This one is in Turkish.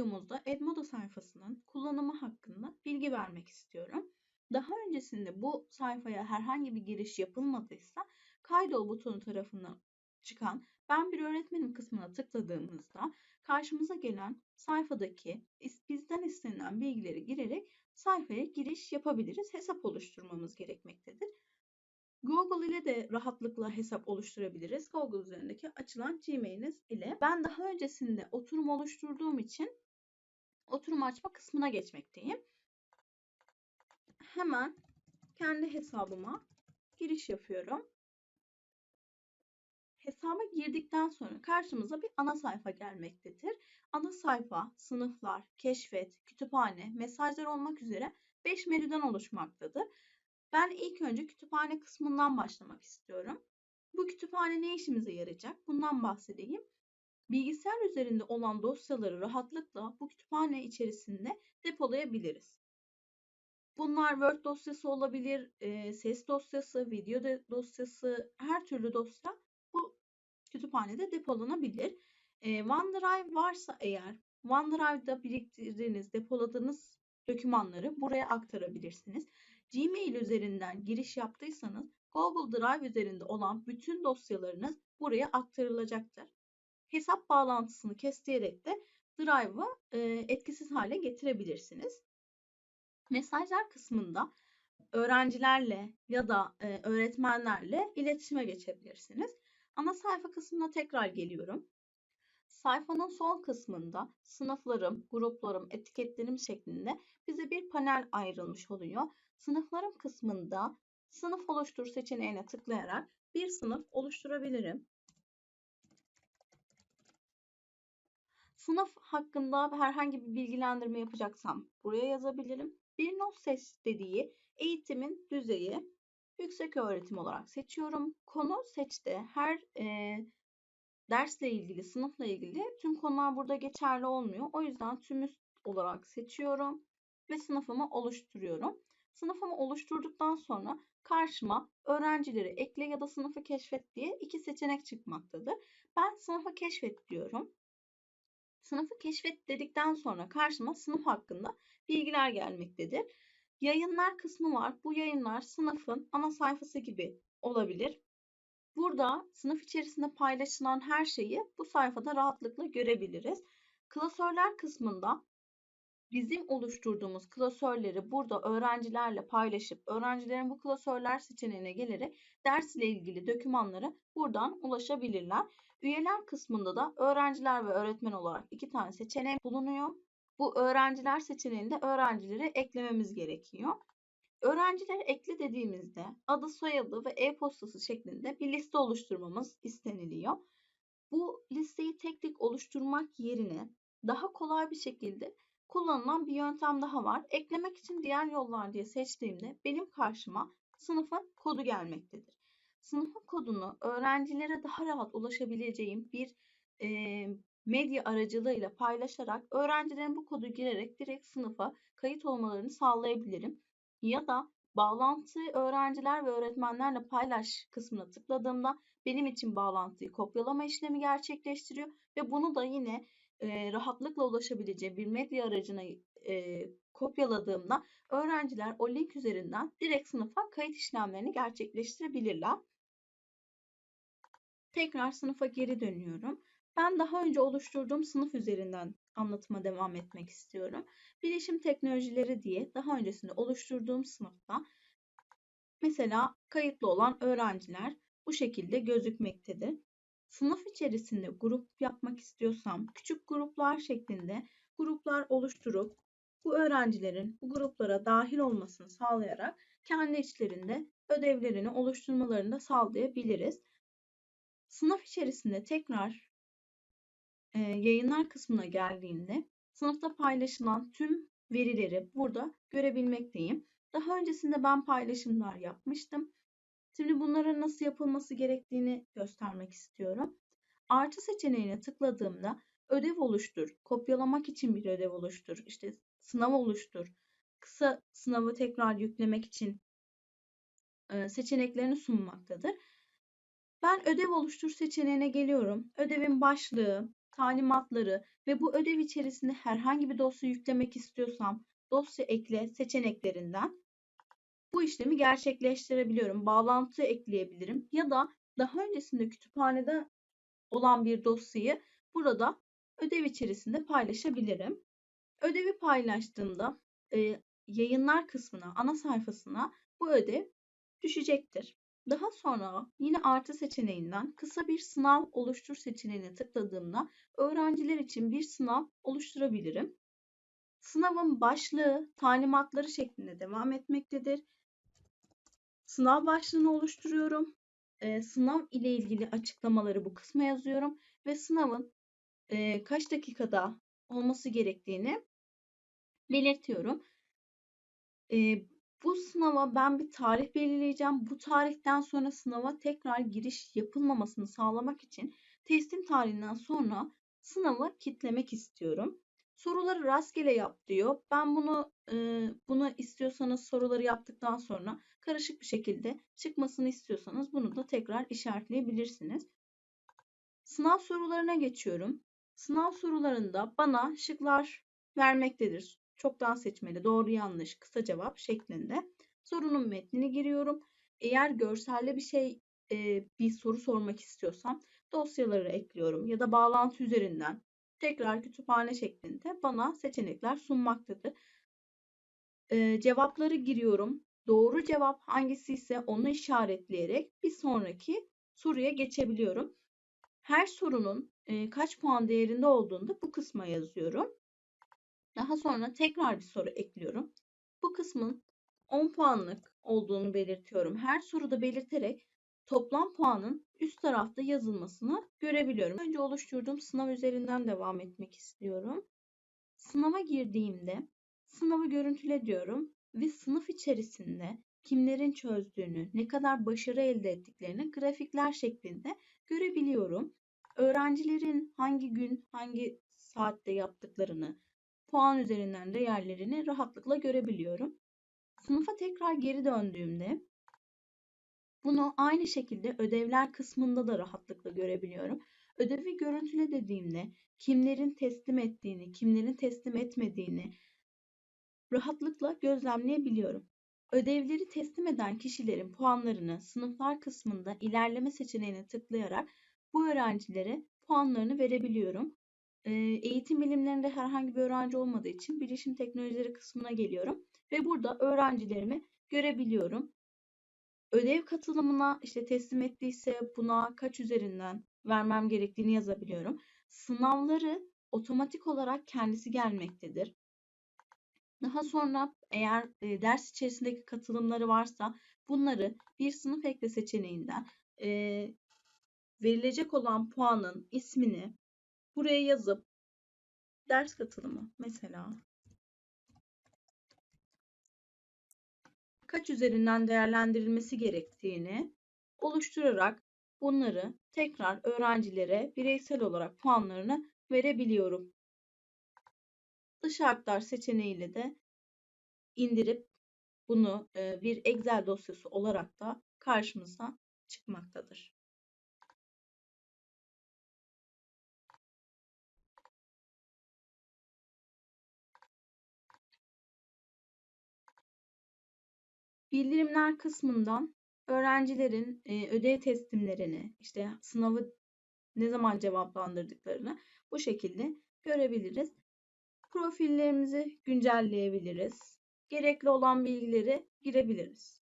videomuzda Edmodo sayfasının kullanımı hakkında bilgi vermek istiyorum. Daha öncesinde bu sayfaya herhangi bir giriş yapılmadıysa kaydol butonu tarafından çıkan ben bir öğretmenim kısmına tıkladığımızda karşımıza gelen sayfadaki bizden istenilen bilgileri girerek sayfaya giriş yapabiliriz. Hesap oluşturmamız gerekmektedir. Google ile de rahatlıkla hesap oluşturabiliriz. Google üzerindeki açılan Gmail'iniz ile. Ben daha öncesinde oturum oluşturduğum için oturum açma kısmına geçmekteyim. Hemen kendi hesabıma giriş yapıyorum. Hesaba girdikten sonra karşımıza bir ana sayfa gelmektedir. Ana sayfa sınıflar, keşfet, kütüphane, mesajlar olmak üzere 5 menüden oluşmaktadır. Ben ilk önce kütüphane kısmından başlamak istiyorum. Bu kütüphane ne işimize yarayacak? Bundan bahsedeyim. Bilgisayar üzerinde olan dosyaları rahatlıkla bu kütüphane içerisinde depolayabiliriz. Bunlar Word dosyası olabilir, ses dosyası, video dosyası, her türlü dosya bu kütüphanede depolanabilir. OneDrive varsa eğer OneDrive'da biriktirdiğiniz, depoladığınız dokümanları buraya aktarabilirsiniz. Gmail üzerinden giriş yaptıysanız Google Drive üzerinde olan bütün dosyalarınız buraya aktarılacaktır. Hesap bağlantısını kestiyerek de Drive'ı e, etkisiz hale getirebilirsiniz. Mesajlar kısmında öğrencilerle ya da e, öğretmenlerle iletişime geçebilirsiniz. Ana sayfa kısmına tekrar geliyorum. Sayfanın sol kısmında sınıflarım, gruplarım, etiketlerim şeklinde bize bir panel ayrılmış oluyor. Sınıflarım kısmında sınıf oluştur seçeneğine tıklayarak bir sınıf oluşturabilirim. Sınıf hakkında herhangi bir bilgilendirme yapacaksam buraya yazabilirim. Bir not seç dediği eğitimin düzeyi yüksek öğretim olarak seçiyorum. Konu seçte her e, dersle ilgili, sınıfla ilgili tüm konular burada geçerli olmuyor. O yüzden tüm üst olarak seçiyorum ve sınıfımı oluşturuyorum. Sınıfımı oluşturduktan sonra karşıma öğrencileri ekle ya da sınıfı keşfet diye iki seçenek çıkmaktadır. Ben sınıfı keşfet diyorum. Sınıfı keşfet dedikten sonra karşıma sınıf hakkında bilgiler gelmektedir. Yayınlar kısmı var. Bu yayınlar sınıfın ana sayfası gibi olabilir. Burada sınıf içerisinde paylaşılan her şeyi bu sayfada rahatlıkla görebiliriz. Klasörler kısmında bizim oluşturduğumuz klasörleri burada öğrencilerle paylaşıp öğrencilerin bu klasörler seçeneğine gelerek dersle ilgili dokümanları buradan ulaşabilirler. Üyeler kısmında da öğrenciler ve öğretmen olarak iki tane seçenek bulunuyor. Bu öğrenciler seçeneğinde öğrencileri eklememiz gerekiyor. Öğrencileri ekle dediğimizde adı, soyadı ve e-postası şeklinde bir liste oluşturmamız isteniliyor. Bu listeyi tek tek oluşturmak yerine daha kolay bir şekilde kullanılan bir yöntem daha var. Eklemek için diğer yollar diye seçtiğimde benim karşıma sınıfın kodu gelmektedir. Sınıfın kodunu öğrencilere daha rahat ulaşabileceğim bir e, medya aracılığıyla paylaşarak öğrencilerin bu kodu girerek direkt sınıfa kayıt olmalarını sağlayabilirim. Ya da bağlantı öğrenciler ve öğretmenlerle paylaş kısmına tıkladığımda benim için bağlantıyı kopyalama işlemi gerçekleştiriyor ve bunu da yine e, rahatlıkla ulaşabileceği bir medya aracına e, kopyaladığımda öğrenciler o link üzerinden direkt sınıfa kayıt işlemlerini gerçekleştirebilirler. Tekrar sınıfa geri dönüyorum. Ben daha önce oluşturduğum sınıf üzerinden anlatıma devam etmek istiyorum. Bilişim teknolojileri diye daha öncesinde oluşturduğum sınıfta mesela kayıtlı olan öğrenciler bu şekilde gözükmektedir. Sınıf içerisinde grup yapmak istiyorsam küçük gruplar şeklinde gruplar oluşturup bu öğrencilerin bu gruplara dahil olmasını sağlayarak kendi içlerinde ödevlerini oluşturmalarını da sağlayabiliriz. Sınıf içerisinde tekrar e, yayınlar kısmına geldiğinde sınıfta paylaşılan tüm verileri burada görebilmekteyim. Daha öncesinde ben paylaşımlar yapmıştım. Şimdi bunların nasıl yapılması gerektiğini göstermek istiyorum. Artı seçeneğine tıkladığımda ödev oluştur, kopyalamak için bir ödev oluştur, işte sınav oluştur, kısa sınavı tekrar yüklemek için seçeneklerini sunmaktadır. Ben ödev oluştur seçeneğine geliyorum. Ödevin başlığı, talimatları ve bu ödev içerisinde herhangi bir dosya yüklemek istiyorsam dosya ekle seçeneklerinden bu işlemi gerçekleştirebiliyorum. Bağlantı ekleyebilirim ya da daha öncesinde kütüphanede olan bir dosyayı burada ödev içerisinde paylaşabilirim. Ödevi paylaştığımda e, yayınlar kısmına, ana sayfasına bu ödev düşecektir. Daha sonra yine artı seçeneğinden kısa bir sınav oluştur seçeneğine tıkladığımda öğrenciler için bir sınav oluşturabilirim. Sınavın başlığı talimatları şeklinde devam etmektedir. Sınav başlığını oluşturuyorum. Ee, sınav ile ilgili açıklamaları bu kısma yazıyorum ve sınavın e, kaç dakikada olması gerektiğini belirtiyorum. E, bu sınava ben bir tarih belirleyeceğim. Bu tarihten sonra sınava tekrar giriş yapılmamasını sağlamak için teslim tarihinden sonra sınavı kitlemek istiyorum. Soruları rastgele yap diyor. Ben bunu e, bunu istiyorsanız soruları yaptıktan sonra karışık bir şekilde çıkmasını istiyorsanız bunu da tekrar işaretleyebilirsiniz. Sınav sorularına geçiyorum. Sınav sorularında bana şıklar vermektedir. Çoktan seçmeli, doğru yanlış, kısa cevap şeklinde. Sorunun metnini giriyorum. Eğer görselde bir şey, e, bir soru sormak istiyorsam dosyaları ekliyorum ya da bağlantı üzerinden tekrar kütüphane şeklinde bana seçenekler sunmaktadır. E, cevapları giriyorum. Doğru cevap hangisi ise onu işaretleyerek bir sonraki soruya geçebiliyorum. Her sorunun e, kaç puan değerinde olduğunu da bu kısma yazıyorum. Daha sonra tekrar bir soru ekliyorum. Bu kısmın 10 puanlık olduğunu belirtiyorum. Her soruda belirterek toplam puanın üst tarafta yazılmasını görebiliyorum. Önce oluşturduğum sınav üzerinden devam etmek istiyorum. Sınava girdiğimde sınavı görüntüle diyorum ve sınıf içerisinde kimlerin çözdüğünü, ne kadar başarı elde ettiklerini grafikler şeklinde görebiliyorum. Öğrencilerin hangi gün, hangi saatte yaptıklarını, puan üzerinden değerlerini rahatlıkla görebiliyorum. Sınıfa tekrar geri döndüğümde bunu aynı şekilde ödevler kısmında da rahatlıkla görebiliyorum. Ödevi görüntüle dediğimde kimlerin teslim ettiğini, kimlerin teslim etmediğini rahatlıkla gözlemleyebiliyorum. Ödevleri teslim eden kişilerin puanlarını sınıflar kısmında ilerleme seçeneğine tıklayarak bu öğrencilere puanlarını verebiliyorum. Eğitim bilimlerinde herhangi bir öğrenci olmadığı için bilişim teknolojileri kısmına geliyorum ve burada öğrencilerimi görebiliyorum. Ödev katılımına işte teslim ettiyse buna kaç üzerinden vermem gerektiğini yazabiliyorum. Sınavları otomatik olarak kendisi gelmektedir. Daha sonra eğer ders içerisindeki katılımları varsa bunları bir sınıf ekle seçeneğinden verilecek olan puanın ismini buraya yazıp ders katılımı mesela kaç üzerinden değerlendirilmesi gerektiğini oluşturarak bunları tekrar öğrencilere bireysel olarak puanlarını verebiliyorum. Dış aktar seçeneğiyle de indirip bunu bir Excel dosyası olarak da karşımıza çıkmaktadır. Bildirimler kısmından öğrencilerin ödev teslimlerini, işte sınavı ne zaman cevaplandırdıklarını bu şekilde görebiliriz. Profillerimizi güncelleyebiliriz. Gerekli olan bilgileri girebiliriz.